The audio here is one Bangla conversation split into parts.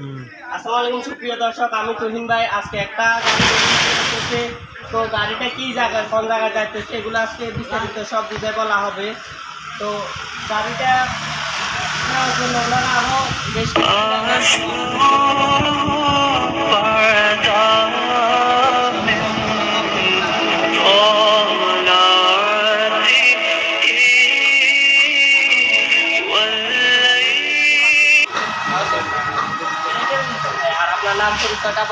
আসসালামু আলাইকুম, সুপ্রিয় দর্শক, আমি তুহিন ভাই। আজকে একটা গাড়ি তো গাড়িটা কি জায়গায়, কোন জায়গায় যাইতেছে, এগুলো আজকে বিস্তারিত সব বুঝে বলা হবে। তো গাড়িটা জন্য ওনারা আরও বেশ নাম পরিচয়টা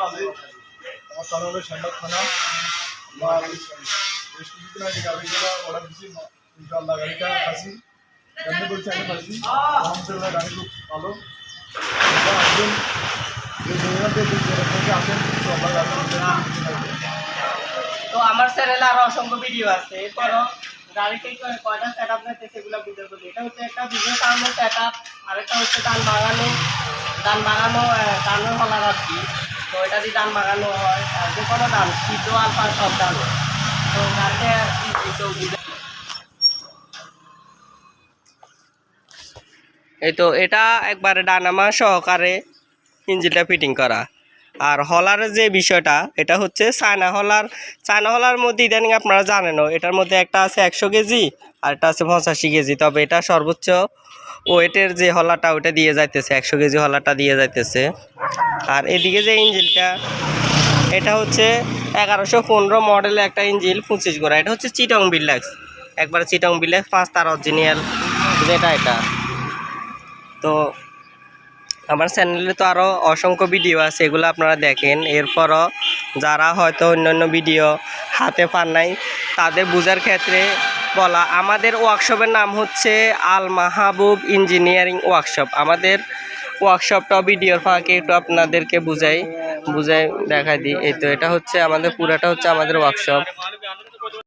রাজি আমার শ্যামবাগ থানা আমার বেশ কিছুদিন আগে গাড়িগুলো অর্ডার দিচ্ছি ইনশাআল্লাহ গাড়িটা আসি জানতে বলছি আমি পাচ্ছি আলহামদুলিল্লাহ গাড়ি খুব ভালো আসবেন আসেন গাড়ি আমার চ্যানেলে আরও অসংখ্য ভিডিও আছে। নিতে সেগুলো ভিডিও এটা হচ্ছে একটা ভিডিও আরেকটা হচ্ছে হলার আর কি। তো এটা দিয়ে হয়, আর যে কোনো আলফা, সব তো আর কি এই তো এটা একবারে ডানামা সহকারে ইঞ্জিনটা ফিটিং করা। আর হলারের যে বিষয়টা, এটা হচ্ছে চায়না হলার। চায়না হলার মধ্যে ইদানিং আপনারা জানেনও এটার মধ্যে একটা আছে একশো কেজি, আর একটা আছে পঁচাশি কেজি। তবে এটা সর্বোচ্চ ওয়েটের যে হলাটা ওটা দিয়ে যাইতেছে, একশো কেজি হলাটা দিয়ে যাইতেছে। আর এদিকে যে ইঞ্জিনটা, এটা হচ্ছে এগারোশো পনেরো মডেলের একটা ইঞ্জিন পঁচিশ গোড়া। এটা হচ্ছে চিটং বিল্লাক্স একবার চিটং বিল্লাক্স পাঁচ তার অরিজিনাল যেটা এটা। তো আমার চ্যানেলে তো আরও অসংখ্য ভিডিও আছে, এগুলো আপনারা দেখেন। এরপরও যারা হয়তো অন্যান্য ভিডিও হাতে পান নাই, তাদের বোঝার ক্ষেত্রে বলা, আমাদের ওয়ার্কশপের নাম হচ্ছে আল মাহাবুব ইঞ্জিনিয়ারিং ওয়ার্কশপ আমাদের ওয়ার্কশপটা ভিডিওর ফাঁকে একটু আপনাদেরকে বুঝাই বুঝাই দেখাই দিই। এই তো, এটা হচ্ছে আমাদের, পুরাটা হচ্ছে আমাদের ওয়ার্কশপ